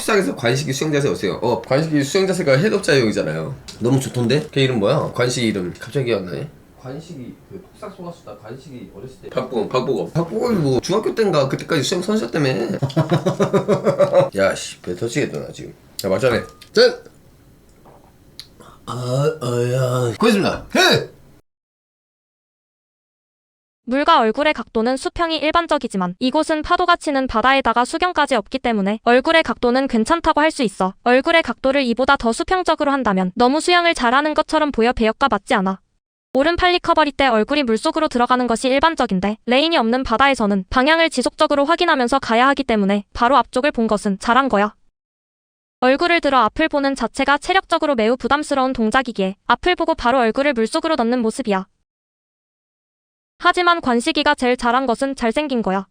수상에서 관식이 수영 자세 어때요? 어 관식이 수영 자세가 해독자용이잖아요. 너무 좋던데? 걔 이름 뭐야? 관식이 이름. 갑자기 기억 안 나네. 관식이 그 폭삭 속았수다. 관식이 어렸을 때. 박보검 박보검. 박보검이 뭐 중학교 때인가 그때까지 수영 선수였다며. 야씨 배 터지겠다 나 지금. 야 맞자네 짠! 아 어야. 고맙습니다. 해! 물과 얼굴의 각도는 수평이 일반적이지만 이곳은 파도가 치는 바다에다가 수경까지 없기 때문에 얼굴의 각도는 괜찮다고 할 수 있어. 얼굴의 각도를 이보다 더 수평적으로 한다면 너무 수영을 잘하는 것처럼 보여 배역과 맞지 않아. 오른 팔 리커버리 때 얼굴이 물속으로 들어가는 것이 일반적인데 레인이 없는 바다에서는 방향을 지속적으로 확인하면서 가야 하기 때문에 바로 앞쪽을 본 것은 잘한 거야. 얼굴을 들어 앞을 보는 자체가 체력적으로 매우 부담스러운 동작이기에 앞을 보고 바로 얼굴을 물속으로 넣는 모습이야. 하지만 관식이가 제일 잘한 것은 잘생긴 거야.